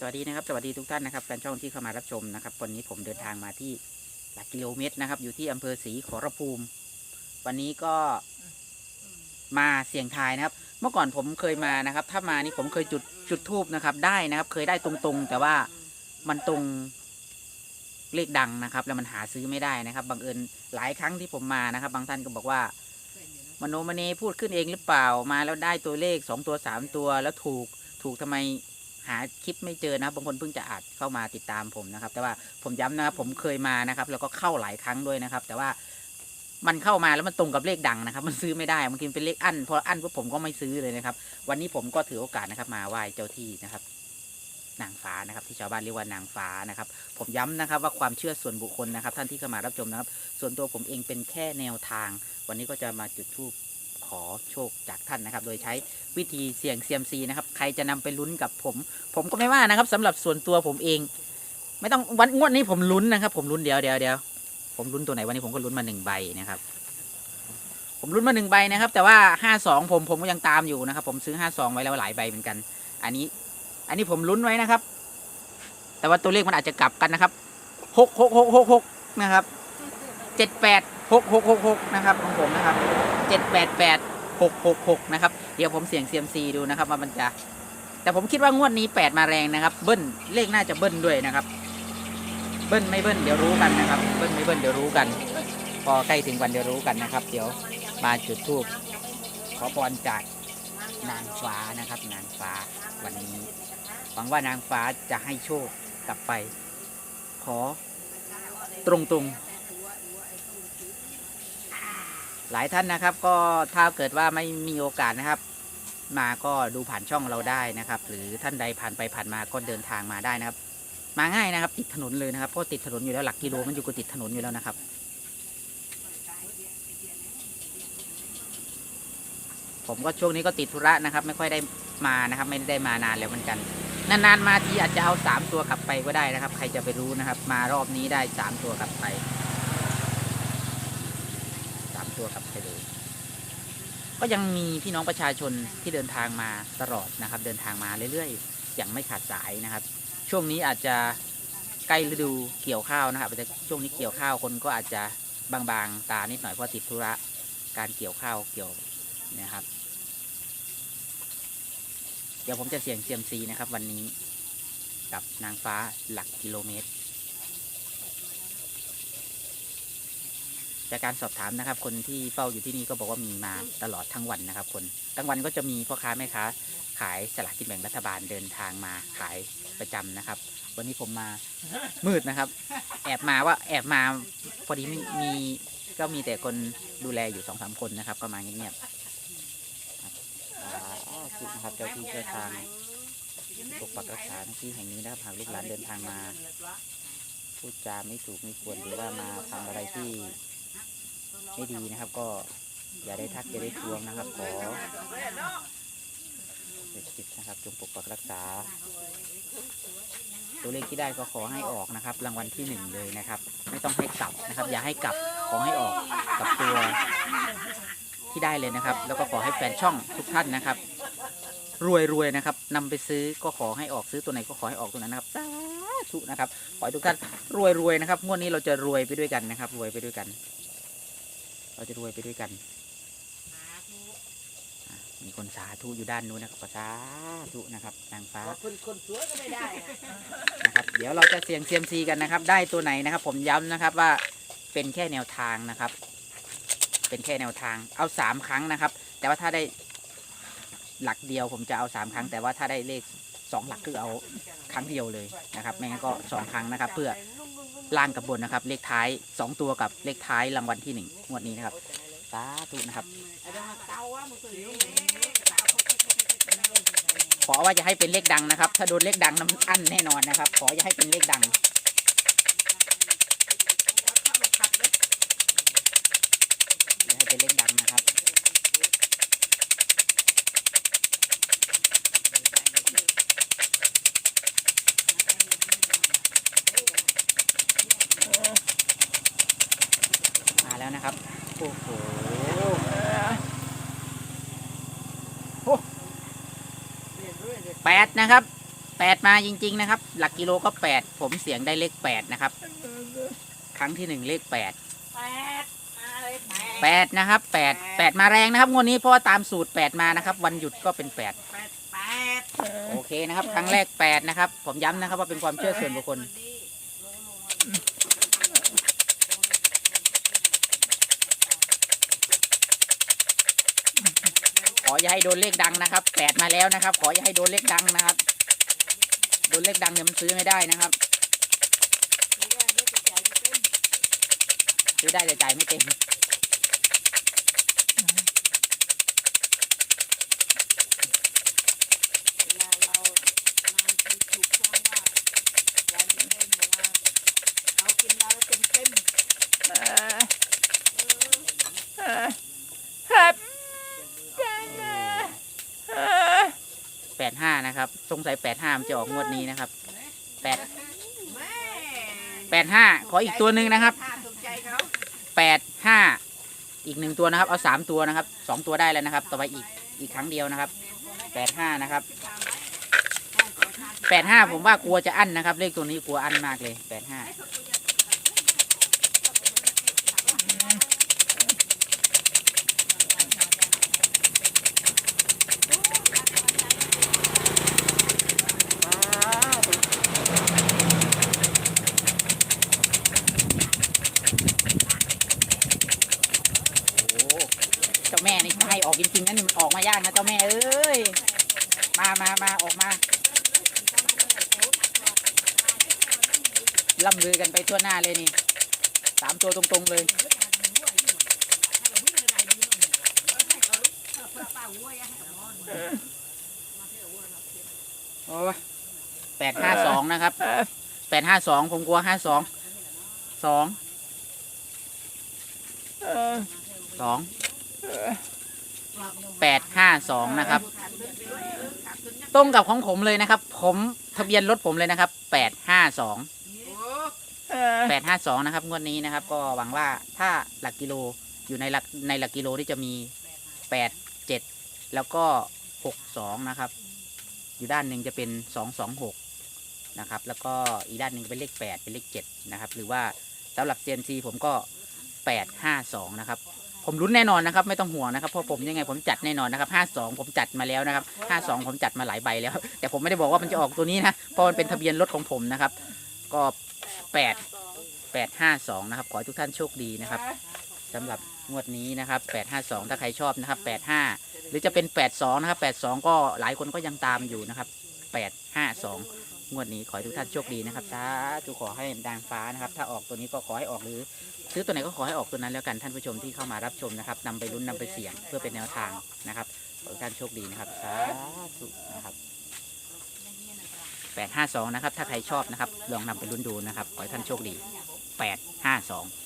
สวัสดีนะครับสวัสดีทุกท่านนะครับแฟนช่องที่เข้ามารับชมนะครับวันนี้ผมเดินทางมาที่หลักกิโลเมตรนะครับ อยู่ที่อำเภอศรีขอรภูมิ วันนี้ก็มาเสี่ยงทายนะครับ เมื่อก่อนผมเคยมานะครับ ถ้ามานี่ผมเคยจุดจุดทูบนะครับ ได้นะครับ เคยได้ตรงๆ แต่ว่ามันตรงเลขดังนะครับ แล้วมันหาซื้อไม่ได้นะครับบังเอิญหลายครั้งที่ผมมานะครับ บางท่านก็บอกว่ามโนมเนพูดขึ้นเองหรือเปล่ามาแล้วได้ตัวเลขสองตัวสามตัวแล้วถูกถูกทำไม หาคลิปไม่เจอนะบางคนเพิ่งจะอัดเข้ามาติดตามผมนะครับ แต่ว่าผมย้ำนะครับผมเคยมานะครับ แล้วก็เข้าหลายครั้งด้วยนะครับ แต่ว่ามันเข้ามาแล้วมันตรงกับเลขดังนะครับ มันซื้อไม่ได้บางทีเป็นเลขอั้นพออั้นปุ๊บผมก็ไม่ซื้อเลยนะครับ วันนี้ผมก็ถือโอกาสนะครับ มาไหว้เจ้าที่นะครับนางฟ้านะครับที่ชาวบ้านเรียกว่านางฟ้านะครับ ผมย้ำนะครับว่าความเชื่อส่วนบุคคลนะครับ ท่านที่เข้ามารับชมนะครับ ส่วนตัวผมเองเป็นแค่แนวทาง วันนี้ก็จะมาจุดธูป ขอโชคจากท่านนะครับ โดยใช้วิธีเสี่ยงเซียมซีนะครับ ใครจะนำไปลุ้นกับผม ผมก็ไม่ว่านะครับสำหรับส่วนตัวผมเอง ไม่ต้องวันงวดนี้ผมลุ้นนะครับ ผมลุ้นเดียวเดียวเดียวผมลุ้นตัวไหนวันนี้ผมก็ลุ้นมาหนึ่งใบนะครับ ผมลุ้นมาหนึ่งใบนะครับ แต่ว่าห้าสองผมผมก็ยังตามอยู่นะครับ ผมซื้อห้าสองไว้แล้วหลายใบเหมือนกัน อันนี้ อันนี้ผมลุ้นไว้นะครับ แต่ว่าตัวเลขมันอาจจะกลับกันนะครับหกหกหกหกหกนะครับเจ็ดแปดหกหกหกหกนะครับของผมนะครับ เจ็ดแปดแปดหกหกหกนะครับ เดี๋ยวผมเสี่ยงเซียมซีดูนะครับว่ามันจะ แต่ผมคิดว่างวดนี้แปดมาแรงนะครับ เบิ้ลเลขน่าจะเบิ้ลด้วยนะครับ เบิ้ลไม่เบิ้ลเดี๋ยวรู้กันนะครับ เบิ้ลไม่เบิ้ลเดี๋ยวรู้กัน พอใกล้ถึงวันเดี๋ยวรู้กันนะครับ เดี๋ยวมาจุดธูปขอพรจากนางฟ้านะครับ นางฟ้าวันนี้หวังว่านางฟ้าจะให้โชคกลับไป ขอตรงตรงๆ หลายท่านนะครับ ก็ถ้าเกิดว่าไม่มีโอกาสนะครับ มาก็ดูผ่านช่องเราได้นะครับ หรือท่านใดผ่านไปผ่านมาก็เดินทางมาได้นะครับ มาง่ายนะครับ ติดถนนเลยนะครับเพราะติดถนนอยู่แล้วหลักกิโลมันอยู่กับติดถนนอยู่แล้วนะครับผมก็ช่วงนี้ก็ติดธุระนะครับ ไม่ค่อยได้มานะครับ ไม่ได้มานานแล้วเหมือนกัน นานๆมาทีอาจจะเอาสามตัวกลับไปก็ได้นะครับ ใครจะไปรู้นะครับ มารอบนี้ได้สามตัวกลับไป สามตัวกลับไปเลย ก็ยังมีพี่น้องประชาชนที่เดินทางมาตลอดนะครับ เดินทางมาเรื่อยๆ อย่างไม่ขาดสายนะครับ ช่วงนี้อาจจะใกล้ฤดูเกี่ยวข้าวนะครับอาจจะช่วงนี้เกี่ยวข้าวคนก็อาจจะบางๆ ตานิดหน่อยเพราะติดธุระการเกี่ยวข้าวเกี่ยวนะครับ เดี๋ยวผมจะเสี่ยงเซียมซีนะครับ วันนี้กับนางฟ้าหลักกิโลเมตร จากการสอบถามนะครับ คนที่เฝ้าอยู่ที่นี่ก็บอกว่ามีมาตลอดทั้งวันนะครับ คนทั้งวันก็จะมีพ่อค้าแม่ค้าขายสลากกินแบ่งรัฐบาลเดินทางมาขายประจำนะครับ วันนี้ผมมามืดนะครับ แอบมาว่าแอบมาพอดีไม่มีก็มีแต่คนดูแลอยู่สองสามคนนะครับก็มาเงียบๆครับอ่าสุดนะครับเจ้าที่เจ้าทางปกปักรักษาหน้าที่แห่งนี้นะครับหากลูกหลานเดินทางมาพูดจาไม่ถูกไม่ควรหรือว่ามาทำอะไรที่ ไม่ดีนะครับ ก็อย่าได้ทักอย่าได้ทวงนะครับ ขอเศรษฐกิจนะครับ จงปกปักรักษา ตัวเลขที่ได้ก็ขอให้ออกนะครับ รางวัลที่หนึ่งเลยนะครับ ไม่ต้องให้กลับนะครับ อย่าให้กลับขอให้ออกกับตัวที่ได้เลยนะครับ แล้วก็ขอให้แฟนช่องทุกท่านนะครับ รวยรวยนะครับนำไปซื้อก็ขอให้ออกซื้อตัวไหนก็ขอให้ออกตัวนั้นนะครับสาธุนะครับ ขอให้ทุกท่านรวยรวยนะครับงวดนี้เราจะรวยไปด้วยกันนะครับ รวยไปด้วยกัน เราจะรวยไปด้วยกันมีคนสาธุอยู่ด้านนู้นนะครับก็สาธุนะครับนางฟ้าคนคนสวยก็ไม่ได้อะนะครับ เดี๋ยวเราจะเสี่ยงเซียมซีกันนะครับ ได้ตัวไหนนะครับ ผมย้ำนะครับว่าเป็นแค่แนวทางนะครับ เป็นแค่แนวทาง เอาสามครั้งนะครับ แต่ว่าถ้าได้หลักเดียวผมจะเอาสามครั้ง แต่ว่าถ้าได้เลขสองหลักคือเอาครั้งเดียวเลยนะครับ ไม่งั้นก็สองครั้งนะครับ เพื่อ ล่างกับบนนะครับ เลขท้ายสองตัวกับเลขท้ายรางวัลที่หนึ่งงวดนี้นะครับสาธุนะครับขอว่าจะให้เป็นเลขดังนะครับ ถ้าโดนเลขดังน้ำอั้นแน่นอนนะครับ ขออย่าให้เป็นเลขดังอย่าให้เป็นเลขดังนะครับ มาแล้ว นะครับ โอ้โหแปดนะครับแปดมาจริง ๆ นะครับ หลักกิโลก็แปดผมเสียงได้เลขแปดนะครับ ครั้งที่หนึ่งเลขแปดแปดมาเลยแปดแปดนะครับแปดแปดมาแรงนะครับงวดนี้เพราะว่าตามสูตรแปดมานะครับ วันหยุดก็เป็นแปดแปดแปดโอเคนะครับ ครั้งแรกแปดนะครับ ผมย้ำนะครับว่าเป็นความเชื่อส่วนบุคคล ออย่าให้โดนเลขดังนะครับแปดมาแล้วนะครับ ขออย่าให้โดนเลขดังนะครับ โดนเลขดังเดี๋ยวมันซื้อไม่ได้นะครับ ซื้อได้แต่จ่ายไม่เต็มเวลาเรานานทีถูกฟ้องว่ายายไม่เต็มเวลาเรากินยาแล้วเต็มเต็ม แปดห้า นะครับ สงสัยแปดห้ามันจะออกงวดนี้นะครับแปดแม่แปดห้าขออีกตัวหนึ่งนะครับถ้าถูกใจเขาแปดห้าอีกหนึ่งตัวนะครับ เอาสามตัวนะครับสองตัวได้แล้วนะครับ ต่อไปอีกอีกครั้งเดียวนะครับแปดห้านะครับแปดห้าผมว่ากลัวจะอั้นนะครับ เลขตัวนี้กลัวอั้นมากเลยแปดห้าโอ้เจ้าแม่นี่ให้ ออกจริงๆนั่นมันออกมายากนะเจ้าแม่เอ้ย มามามาออกมาล่ำลือกันไปทั่วหน้าเลยนี่สามตัวตรงๆเลย โอ้แปดห้าสองนะครับแปดห้าสองผมกลัวห้าสองสองสอง แปดห้าสองนะครับ ตรงกับของผมเลยนะครับ ผมทะเบียนรถผมเลยนะครับแปดห้าสองแปดห้าสองนะครับงวดนี้นะครับ ก็หวังว่าถ้าหลักกิโลอยู่ในหลักในหลักกิโลที่จะมีแปดเจ็ดแล้วก็หกสองนะครับ อยู่ด้านหนึ่งจะเป็นสองสองหกนะครับ แล้วก็อีกด้านหนึ่งเป็นเลขแปดเป็นเลขเจ็ดนะครับ หรือว่าสำหรับ CNC ผมก็แปดห้าสองนะครับ ผมรุ้นแน่นอนนะครับ ไม่ต้องห่วงนะครับเพราะผมยังไงผมจัดแน่นอนนะครับห้าสองผมจัดมาแล้วนะครับห้าสองผมจัดมาหลายใบแล้ว แต่ผมไม่ได้บอกว่ามันจะออกตัวนี้นะเพราะมันเป็นทะเบียนรถของผมนะครับ ก็แปดแปดห้าสองนะครับขอให้ทุกท่านโชคดีนะครับสำหรับงวดนี้นะครับแปดห้าสองถ้าใครชอบนะครับแปดห้าหรือจะเป็น 82 นะครับ 82 ก็หลายคนก็ยังตามอยู่นะครับ 852 งวดนี้ขอให้ทุกท่านโชคดีนะครับสาธุขอให้ดังฟ้านะครับ ถ้าออกตัวนี้ก็ขอให้ออกหรือ ซื้อตัวไหนก็ขอให้ออกตัวนั้นแล้วกันท่านผู้ชมที่เข้ามารับชมนะครับนำไปลุ้นนำไปเสี่ยงเพื่อเป็นแนวทางนะครับขอให้ท่านโชคดีนะครับสาธุนะครับ852นะครับถ้าใครชอบนะครับลองนำไปลุ้นดูนะครับขอให้ท่านโชคดี852